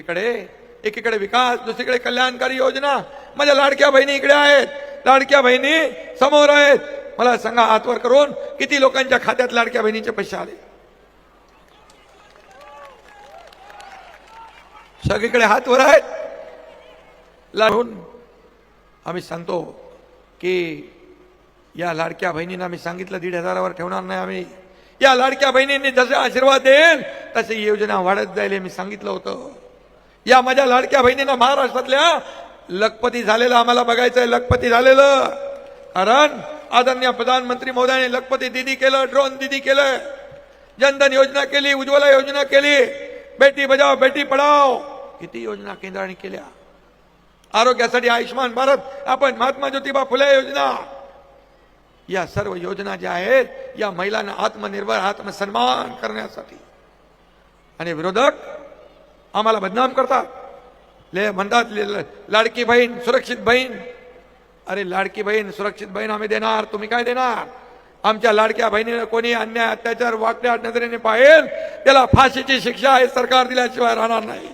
इकडे एकीकडे विकास दुसरीकडे कल्याणकारी योजना. माझ्या लाडक्या बहिणी इकडे आहेत. लाडक्या बहिणी समोर आहेत. मला सांगा हातवर करून किती लोकांच्या खात्यात लाडक्या बहिणीचे पैसे आले? सगळीकडे हात वर आहेत. लाडून आम्ही सांगतो की या लाडक्या बहिणींना आम्ही सांगितलं दीड हजारावर ठेवणार नाही आम्ही. या लाडक्या बहिणींनी जसे आशीर्वाद देईल तसे ही योजना वाढत जाईल मी सांगितलं होतं. या माझ्या लाडक्या बहिणींना महाराष्ट्रातल्या लखपती झालेलं आम्हाला बघायचंय लखपती झालेलं. कारण आदरणीय प्रधानमंत्री मोदयाने लखपती दिदी केलं ड्रोन दिदी केलं जनधन योजना केली उज्ज्वला योजना केली. बेटी बजाव बेटी पढाव किती योजना केंद्राने केल्या? आरोग्यासाठी आयुष्यमान भारत आपण महात्मा ज्योतिबा फुले योजना. या सर्व योजना ज्या आहेत या महिलांना आत्मनिर्भर आत्मसन्मान करण्यासाठी. आणि विरोधक आम्हाला बदनाम करतात ले म्हणतात ले- लाडकी बहीण सुरक्षित बहीण. अरे लाडकी बहीण सुरक्षित बहीण आम्ही देणार तुम्ही काय देणार? आमच्या लाडक्या बहिणीला कोणी अन्याय अत्याचार वाकड्या नजरेने पाहिल त्याला फाशीची शिक्षा हे सरकार दिल्याशिवाय राहणार नाही.